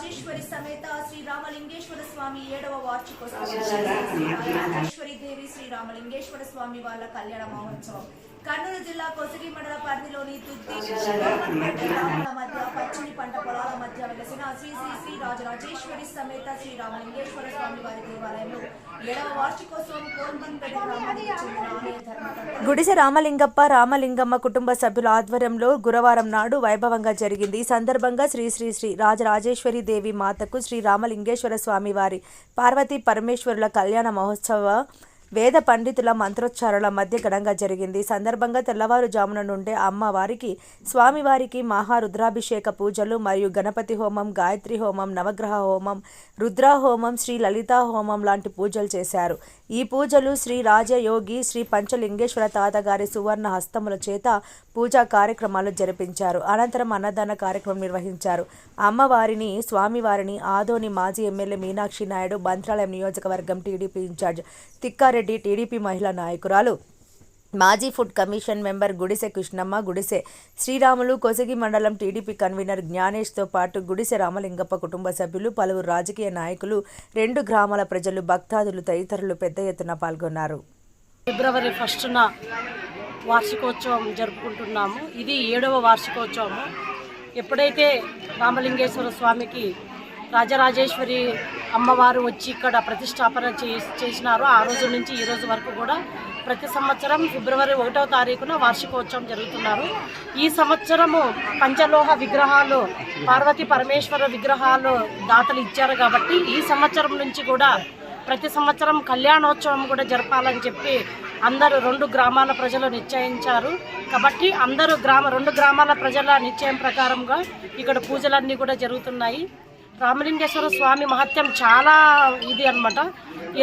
రాజరాజేశ్వరి సమేత శ్రీ రామలింగేశ్వర స్వామి ఏడవ వార్షికోత్సవం. శ్రీ రాజరాజేశ్వరి దేవి శ్రీ రామలింగేశ్వర స్వామి వాళ్ళ కళ్యాణ మహోత్సవం. కర్నూలు జిల్లా కొసిగి మండల పరిధిలోని దుద్ది మధ్య పచ్చని పంట పొలాల మధ్య వెలసిన శ్రీ శ్రీ శ్రీ రాజరాజేశ్వరి సమేత శ్రీ రామలింగేశ్వర స్వామి వారి దేవాలయంలో ఏడవ వార్షికోత్సవం కోల్మన్పేట గ్రామానికి చెందిన ఆలయ ధర్మకర్త గుడిసె రామలింగప్ప రామలింగమ్మ కుటుంబ సభ్యుల ఆధ్వర్యంలో గురువారం నాడు వైభవంగా జరిగింది. ఈ సందర్భంగా శ్రీ శ్రీ శ్రీ రాజరాజేశ్వరి దేవి మాతకు శ్రీ రామలింగేశ్వర స్వామి వారి పార్వతీ పరమేశ్వరుల కళ్యాణ మహోత్సవ వేద పండితుల మంత్రోచ్చారాల మధ్య ఘనంగా జరిగింది. సందర్భంగా తెల్లవారుజామున నుండే అమ్మవారికి స్వామివారికి మహారుద్రాభిషేక పూజలు మరియు గణపతి హోమం గాయత్రి హోమం నవగ్రహ హోమం రుద్రహోమం శ్రీ లలితా హోమం లాంటి పూజలు చేశారు. ఈ పూజలు శ్రీ రాజయోగి శ్రీ పంచలింగేశ్వర తాతగారి సువర్ణ హస్తముల చేత పూజా కార్యక్రమాలు జరిపించారు. అనంతరం అన్నదాన కార్యక్రమం నిర్వహించారు. అమ్మవారిని స్వామివారిని ఆదోని మాజీ ఎమ్మెల్యే మీనాక్షి నాయుడు మంత్రాలయం నియోజకవర్గం టీడీపీ ఇన్ఛార్జ్ తిక్కారెడ్డి టీడీపీ మహిళా నాయకురాలు. మాజీ ఫుడ్ కమిషన్ మెంబర్ గుడిసె కృష్ణమ్మ గుడిసె శ్రీరాములు కొసగి మండలం టీడీపీ కన్వీనర్ జ్ఞానేష్తో పాటు గుడిసె రామలింగప్ప కుటుంబ సభ్యులు పలువురు రాజకీయ నాయకులు రెండు గ్రామాల ప్రజలు భక్తాదులు తదితరులు పెద్ద ఎత్తున పాల్గొన్నారు. ఫిబ్రవరి ఫస్ట్న వార్షికోత్సవం జరుపుకుంటున్నాము. ఇది ఏడవ వార్షికోత్సవము. ఎప్పుడైతే రామలింగేశ్వర స్వామికి రాజరాజేశ్వరి అమ్మవారు వచ్చి ఇక్కడ ప్రతిష్టాపన చే చేసినారో. ఆ రోజు నుంచి ఈ రోజు వరకు కూడా ప్రతి సంవత్సరం ఫిబ్రవరి ఒకటవ తారీఖున వార్షికోత్సవం జరుగుతున్నారు. ఈ సంవత్సరము పంచలోహ విగ్రహాలు పార్వతి పరమేశ్వర విగ్రహాలు దాతలు ఇచ్చారు కాబట్టి ఈ సంవత్సరం నుంచి కూడా ప్రతి సంవత్సరం కళ్యాణోత్సవం కూడా జరపాలని చెప్పి అందరూ రెండు గ్రామాల ప్రజలు నిశ్చయించారు. కాబట్టి అందరూ గ్రామ రెండు గ్రామాల ప్రజల నిశ్చయం ప్రకారంగా ఇక్కడ పూజలన్నీ కూడా జరుగుతున్నాయి. రామలింగేశ్వర స్వామి మహత్యం చాలా ఇది అన్నమాట.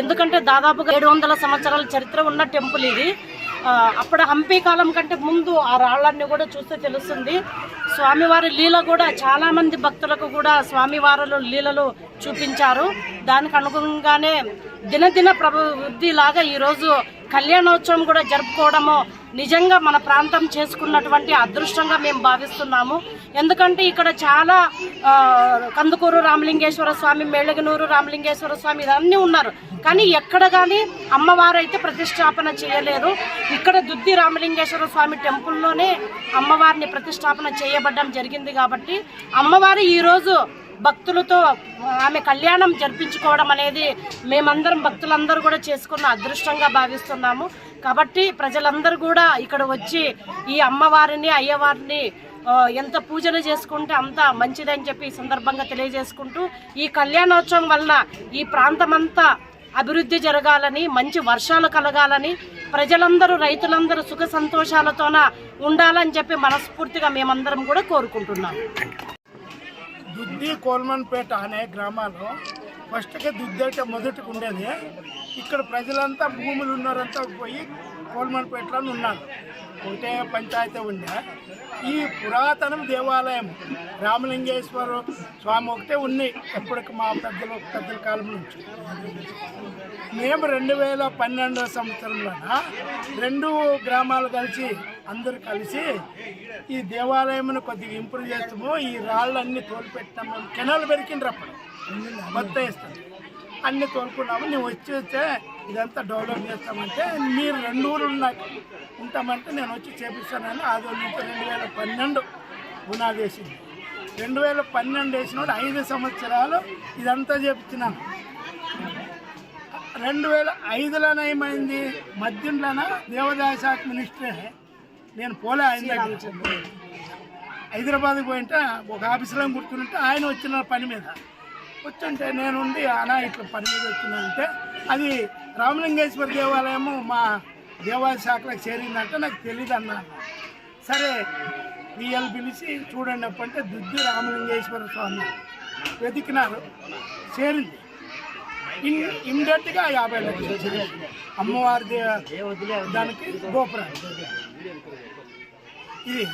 ఎందుకంటే దాదాపుగా ఏడు వందల సంవత్సరాల చరిత్ర ఉన్న టెంపుల్ ఇది. అప్పుడు హంపి కాలం కంటే ముందు ఆ రాళ్ళన్ని కూడా చూస్తే తెలుస్తుంది. స్వామివారి లీల కూడా చాలామంది భక్తులకు కూడా స్వామివారులు లీలలు చూపించారు. దానికి అనుగుణంగానే దినదిన ప్రభు లాగా ఈరోజు కళ్యాణోత్సవం కూడా జరుపుకోవడము నిజంగా మన ప్రాంతం చేసుకున్నటువంటి అదృష్టంగా మేము భావిస్తున్నాము. ఎందుకంటే ఇక్కడ చాలా కందుకూరు రామలింగేశ్వర స్వామి మేళగనూరు రామలింగేశ్వర స్వామి ఇవన్నీ ఉన్నారు. కానీ ఎక్కడ కానీ అమ్మవారు అయితే ప్రతిష్టాపన చేయలేరు ఇక్కడ దుద్ది రామలింగేశ్వర స్వామి టెంపుల్లోనే అమ్మవారిని ప్రతిష్టాపన చేయబడ్డం జరిగింది కాబట్టి అమ్మవారు ఈరోజు భక్తులతో ఆమె కళ్యాణం జరిపించుకోవడం అనేది మేమందరం భక్తులందరూ కూడా చేసుకున్న అదృష్టంగా భావిస్తున్నాము. కాబట్టి ప్రజలందరూ కూడా ఇక్కడ వచ్చి ఈ అమ్మవారిని అయ్యవారిని ఎంత పూజలు చేసుకుంటే అంత మంచిదని చెప్పి ఈ సందర్భంగా తెలియజేసుకుంటూ ఈ కళ్యాణోత్సవం వలన ఈ ప్రాంతమంతా అభివృద్ధి జరగాలని మంచి వర్షాలు కలగాలని ప్రజలందరూ రైతులందరూ సుఖ సంతోషాలతోన ఉండాలని చెప్పి మనస్ఫూర్తిగా మేమందరం కూడా కోరుకుంటున్నాం. దుద్ది కోల్మన్పేట అనే గ్రామాల్లో ఫస్ట్కి దుద్ది అంటే మొదటికి ఉండేది. ఇక్కడ ప్రజలంతా భూములు ఉన్నారంతా పోయి కోల్మన్పేటలో ఉన్నారు. ఒకటే పంచాయతీ ఉండే ఈ పురాతనం దేవాలయం రామలింగేశ్వర స్వామి ఒకటే ఉన్నాయి ఎప్పటికి మా పెద్దల పెద్దల కాలం నుంచి. మేము రెండు వేల పన్నెండవ సంవత్సరంలోన రెండు గ్రామాలు కలిసి అందరూ కలిసి ఈ దేవాలయంను కొద్దిగా ఇంప్రూవ్ చేస్తాము. ఈ రాళ్ళన్నీ తోలిపెట్టాము కెనాల్ కెనాలు పెరికిండ్రు అప్పుడు వేస్తాం. అన్ని తోలుకున్నాము నువ్వు వచ్చి వస్తే ఇదంతా డెవలప్ చేస్తామంటే మీరు రెండు ఊరు నాకు ఉంటామంటే నేను వచ్చి చేపిస్తానని అది నుంచి రెండు వేల పన్నెండు పునాది వేసింది రెండు వేల పన్నెండు వేసినప్పుడు ఐదు సంవత్సరాలు ఇదంతా చేపించినాను రెండు వేల ఐదులోనే ఏమైంది? మధ్యంలోన దేవాదాయ శాఖ మినిస్టరే నేను పోలే ఆయన హైదరాబాద్కి పోయింటే ఒక ఆఫీసులో కూర్చుంటే ఆయన వచ్చిన పని మీద. వచ్చుంటే నేనుండి అనా ఇట్లా పని మీద వచ్చిందంటే అది రామలింగేశ్వర దేవాలయము మా దేవాలయ శాఖలకు చేరిందంటే నాకు తెలియదు అన్నాను సరే వీళ్ళు పిలిచి చూడండి అప్పంటే దుద్ది రామలింగేశ్వర స్వామి వెతికినారు చేరింది. ఇన్ ఇమ్మీడియట్గా యాభై లక్షలు అమ్మవారి దానికి గోపురం ఇది